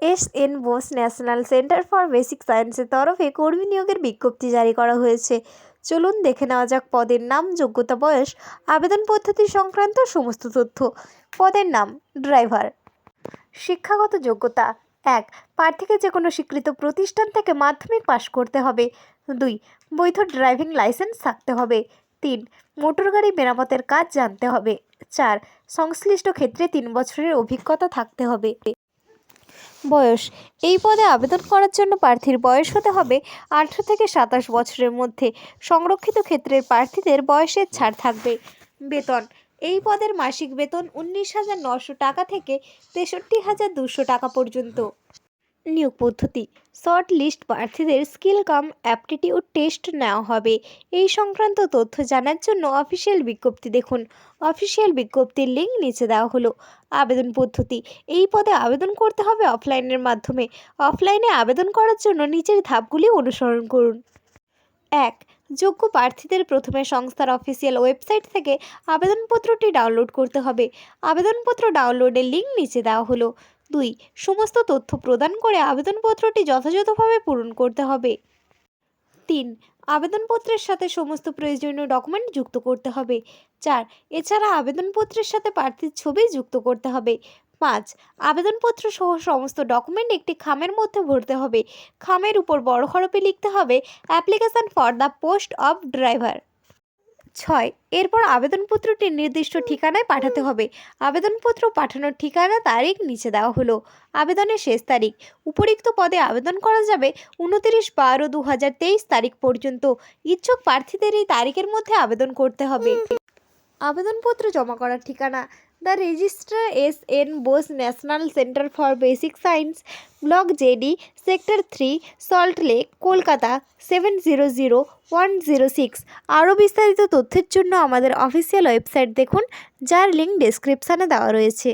S N Bose national centre for basic সায়েন্সের তরফে কর্মী নিয়োগের বিজ্ঞপ্তি জারি করা হয়েছে। চলুন দেখে নেওয়া যাক পদের নাম, যোগ্যতা, বয়স, আবেদন পদ্ধতি সংক্রান্ত সমস্ত তথ্য। পদের নাম, ড্রাইভার। শিক্ষাগত যোগ্যতা, এক, প্রার্থীকে যে কোনো স্বীকৃত প্রতিষ্ঠান থেকে মাধ্যমিক পাশ করতে হবে। দুই, বৈধ ড্রাইভিং লাইসেন্স থাকতে হবে। তিন, মোটর গাড়ি মেরামতের কাজ জানতে হবে। চার, সংশ্লিষ্ট ক্ষেত্রে তিন বছরের অভিজ্ঞতা থাকতে হবে। বয়স। এই পদে আবেদন করার জন্য প্রার্থীর বয়স হতে হবে আঠেরো থেকে সাতাশ বছরের মধ্যে। সংরক্ষিত ক্ষেত্রের প্রার্থীদের বয়সের ছাড় থাকবে বেতন। এই পদের মাসিক বেতন উনিশ হাজার নশো টাকা থেকে তেষট্টি হাজার দুশো টাকা পর্যন্ত। নিয়োগ পদ্ধতি। শর্ট লিস্ট প্রার্থীদের স্কিল কাম, অ্যাপটিটিউড টেস্ট নেওয়া হবে। এই সংক্রান্ত তথ্য জানার জন্য অফিসিয়াল বিজ্ঞপ্তি দেখুন। অফিসিয়াল বিজ্ঞপ্তির লিঙ্ক নিচে দেওয়া হলো। আবেদন পদ্ধতি। এই পদে আবেদন করতে হবে অফলাইনের মাধ্যমে। অফলাইনে আবেদন করার জন্য নিচের ধাপগুলি অনুসরণ করুন। এক, যোগ্য প্রার্থীদের প্রথমে সংস্থার অফিসিয়াল ওয়েবসাইট থেকে আবেদনপত্রটি ডাউনলোড করতে হবে। আবেদনপত্র ডাউনলোডের লিঙ্ক নিচে দেওয়া হলো। দুই, সমস্ত তথ্য প্রদান করে আবেদনপত্রটি যথাযথভাবে পূরণ করতে হবে। তিন, আবেদনপত্রের সাথে সমস্ত প্রয়োজনীয় ডকুমেন্ট যুক্ত করতে হবে। চার, এছাড়া আবেদনপত্রের সাথে প্রার্থীর ছবি যুক্ত করতে হবে। পাঁচ, আবেদনপত্র সহ সমস্ত ডকুমেন্ট একটি খামের মধ্যে ভরতে হবে। খামের উপর বড় হরফে লিখতে হবে, application for the post of driver. ছয়। এরপর আবেদনপত্রটি নির্দিষ্ট ঠিকানায় পাঠাতে হবে। আবেদনপত্র পাঠানোর ঠিকানা, তারিখ নিচে দেওয়া হলো। আবেদনের শেষ তারিখ। উপরিক্ত পদে আবেদন করা যাবে উনতিরিশ বারো দু তারিখ পর্যন্ত। ইচ্ছুক প্রার্থীদের এই তারিখের মধ্যে আবেদন করতে হবে। আবেদনপত্র জমা করার ঠিকানা the registrar S N Bose national centre for basic science block JD sector three Salt Lake Kolkata seven zero zero one zero six আরও বিস্তারিত তথ্যের জন্য আমাদের অফিসিয়াল ওয়েবসাইট দেখুন, যার লিঙ্ক ডেসক্রিপশানে দেওয়া রয়েছে।